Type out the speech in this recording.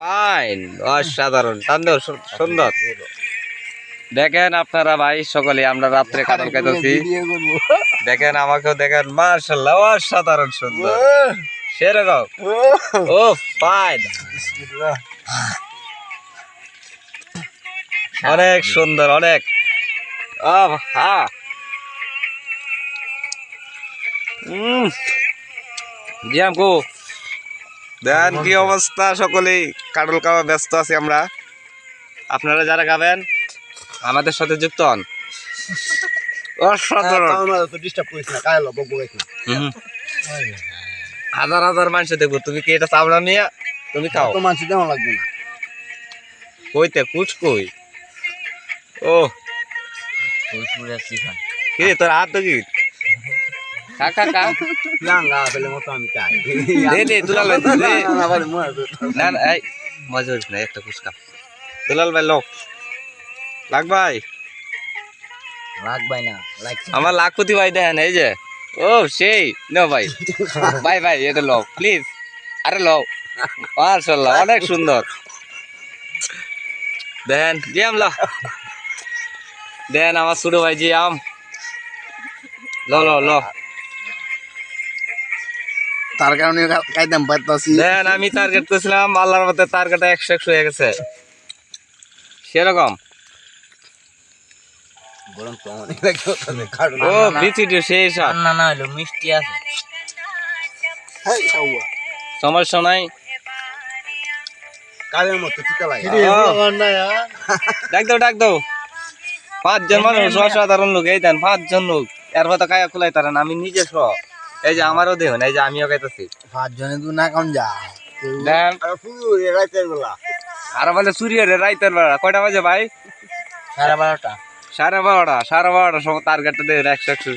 Fine অসাধারণ সুন্দর সুন্দর। দেখেন আপনারা ভাই সকলে আমরা রাত্রে কাটাল খাইতেছি। দেখেন আমাকেও দেখেন মার্শাল্লাহ অসাধারণ সুন্দর। সেরকম। ও। ফাইন অনেক সুন্দর অনেক। আহ, হা। উম। জিয়াম কো দেন কি অবস্থা? সকলেই কাটল খাওয়া ব্যস্ত আছি আমরা। আপনারা যারা খাবেন আমাদের সাথে যুক্ত হন। অসাধারণ। হাজার হাজার মানুষ দেখব। তুমি কি এটা চামড়া নিয়ে তুমি খাও। মানুষ দেওয়া লাগবে না। কইতে কুচ কই? ও কি তোর হাত তো কি? খা খা খা দে দে দুলাল ভাই, দে না না এই মজা হইস না একটা কুচকা দুলাল ভাই লোক লাগ ভাই লাগবাই না লাগছে আমার লাখপতি ভাই দেখেন এই যে ও সেই নো ভাই ভাই ভাই এটা লও প্লিজ আরে লও মার্শাল্লাহ অনেক সুন্দর দেখেন জিয়াম ল দেখেন আমার ছোট ভাই জিয়াম ল ল ল তার কারণে দেখেন আমি টার্গেট করেছিলাম আল্লাহর মধ্যে টার্গেট একশো একশো হয়ে গেছে। সেরকম। গরম তো অনেক লাগে কারণ ও বিচিটি সেই সব না না হলো মিষ্টি আছে। সমস্যা নাই। কালের মতো টিকা লাগে। ডাক দাও ডাক দাও। পাঁচজন মানুষ অসাধারণ লোক এই দেন পাঁচজন লোক। এর মতো কায়া খুলাই তারেন আমি নিজে সহ এই যে আমারও দেহ এই যে আমিও খাইতেছি। পাঁচ জনে দু না কম যা। দেন। আর বেলা। আর বলে চুরি রে রাইতের বেলা। কয়টা বাজে ভাই? সাড়ে বারোটা। সাড়ে বারোটা সাড়ে বারোটা সময় টার্গেটটা দেয় একশো একশো